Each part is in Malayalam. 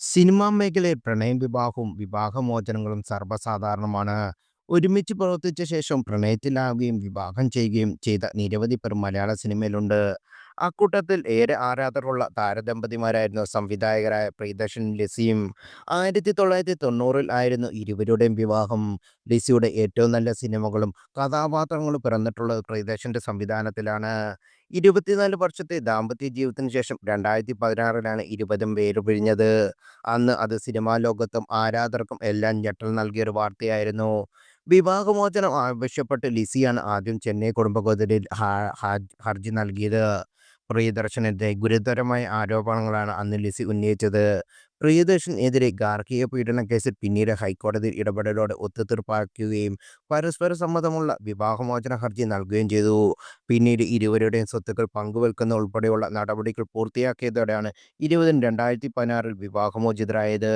സിനിമാ മേഖലയിൽ പ്രണയം വിവാഹവും വിവാഹമോചനങ്ങളും സർവസാധാരണമാണ്. ഒരുമിച്ച് പ്രവർത്തിച്ച ശേഷം പ്രണയത്തിലാവുകയും വിവാഹം ചെയ്യുകയും ചെയ്ത നിരവധി പേർ മലയാള സിനിമയിലുണ്ട്. അക്കൂട്ടത്തിൽ ഏറെ ആരാധകരുള്ള താരദമ്പതിമാരായിരുന്നു സംവിധായകരായ പ്രിയദർശൻ ലിസിയും. ആയിരത്തി തൊള്ളായിരത്തി തൊണ്ണൂറിൽ ആയിരുന്നു ഇരുവരുടെയും വിവാഹം. ലിസിയുടെ ഏറ്റവും നല്ല സിനിമകളും കഥാപാത്രങ്ങളും പിറന്നിട്ടുള്ളത് പ്രിയദർശന്റെ സംവിധാനത്തിലാണ്. ഇരുപത്തിനാല് വർഷത്തെ ദാമ്പത്യ ജീവിതത്തിന് ശേഷം രണ്ടായിരത്തി പതിനാറിലാണ് ഇരുപതും പേര് വേർപിരിഞ്ഞത്. അന്ന് അത് സിനിമാ ലോകത്തും ആരാധകർക്കും എല്ലാം ഞെട്ടൽ നൽകിയൊരു വാർത്തയായിരുന്നു. വിവാഹമോചനം ആവശ്യപ്പെട്ട് ലിസിയാണ് ആദ്യം ചെന്നൈ കുടുംബകോതിരിൽ ഹർജി നൽകിയത്. പ്രിയദർശനെതിരെ ഗുരുതരമായ ആരോപണങ്ങളാണ് അന്ന് ലിസി ഉന്നയിച്ചത്. പ്രിയദർശനെതിരെ ഗാർഹിക പീഡന കേസിൽ പിന്നീട് ഹൈക്കോടതി ഇടപെടലോടെ ഒത്തുതീർപ്പാക്കുകയും പരസ്പര സമ്മതമുള്ള വിവാഹമോചന ഹർജി നൽകുകയും ചെയ്തു. പിന്നീട് ഇരുവരുടെയും സ്വത്തുക്കൾ പങ്കുവെക്കുന്ന ഉൾപ്പെടെയുള്ള നടപടികൾ പൂർത്തിയാക്കിയതോടെയാണ് ഇരുപതിന് രണ്ടായിരത്തി പതിനാറിൽ വിവാഹമോചിതരായത്.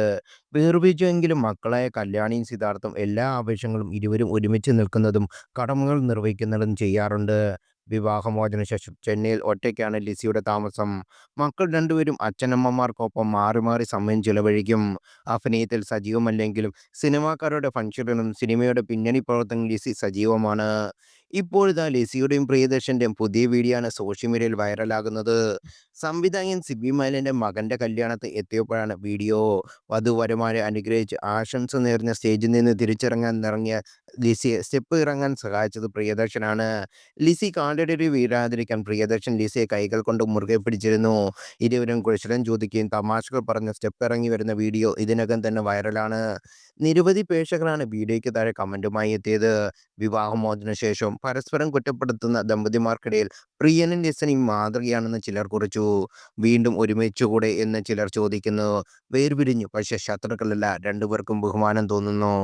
വേർപിച്ചുവെങ്കിലും മക്കളായ കല്യാണിയും സിദ്ധാർത്ഥും എല്ലാ ആവശ്യങ്ങളും ഇരുവരും ഒരുമിച്ച് നിൽക്കുന്നതും കടമകൾ നിർവഹിക്കുന്നതും ചെയ്യാറുണ്ട്. വിവാഹമോചന ശേഷം ചെന്നൈയിൽ ഒറ്റയ്ക്കാണ് ലിസിയുടെ താമസം. മക്കൾ രണ്ടുപേരും അച്ഛനമ്മമാർക്കൊപ്പം മാറി മാറി സമയം ചിലവഴിക്കും. അഭിനയത്തിൽ സജീവമല്ലെങ്കിലും സിനിമാക്കാരുടെ ഫംഗ്ഷനിലും സിനിമയുടെ പിന്നണി പ്രവർത്തനം ലിസി സജീവമാണ്. ഇപ്പോഴിതാ ലിസിയുടെയും പ്രിയദർശന്റെയും പുതിയ വീഡിയോ ആണ് സോഷ്യൽ മീഡിയയിൽ വൈറലാകുന്നത്. സംവിധായകൻ സിബി മലയിലിന്റെ മകന്റെ കല്യാണത്തിൽ എത്തിയപ്പോഴാണ് വീഡിയോ. വധുവരമാരെ അനുഗ്രഹിച്ച് ആശംസ നേർന്ന സ്റ്റേജിൽ നിന്ന് തിരിച്ചിറങ്ങിയ ലിസിയെ സ്റ്റെപ്പ് ഇറങ്ങാൻ സഹായിച്ചത് പ്രിയദർശനാണ്. ലിസി കാലിടറി വീഴാതിരിക്കാൻ പ്രിയദർശൻ ലിസിയെ കൈകൾ കൊണ്ട് മുറുകെ പിടിച്ചിരുന്നു. ഇരുവരും കുശലം ചോദിക്കുകയും തമാശകൾ പറഞ്ഞ സ്റ്റെപ്പ് ഇറങ്ങി വരുന്ന വീഡിയോ ഇതിനകം തന്നെ വൈറലാണ്. നിരവധി പ്രേക്ഷകരാണ് വീഡിയോയ്ക്ക് താഴെ കമന്റുമായി എത്തിയത്. വിവാഹമോചന ശേഷം പരസ്പരം കുറ്റപ്പെടുത്തുന്ന ദമ്പതിമാർക്കിടയിൽ പ്രിയനും ലിസനും മാതൃകയാണെന്ന് ചിലർ കുറിച്ചു. വീണ്ടും ഒരുമിച്ചുകൂടെ എന്ന് ചിലർ ചോദിക്കുന്നു. വേർപിരിഞ്ഞു പക്ഷേ ശത്രുക്കളല്ല രണ്ടുപേർക്കും ബഹുമാനം തോന്നുന്നു.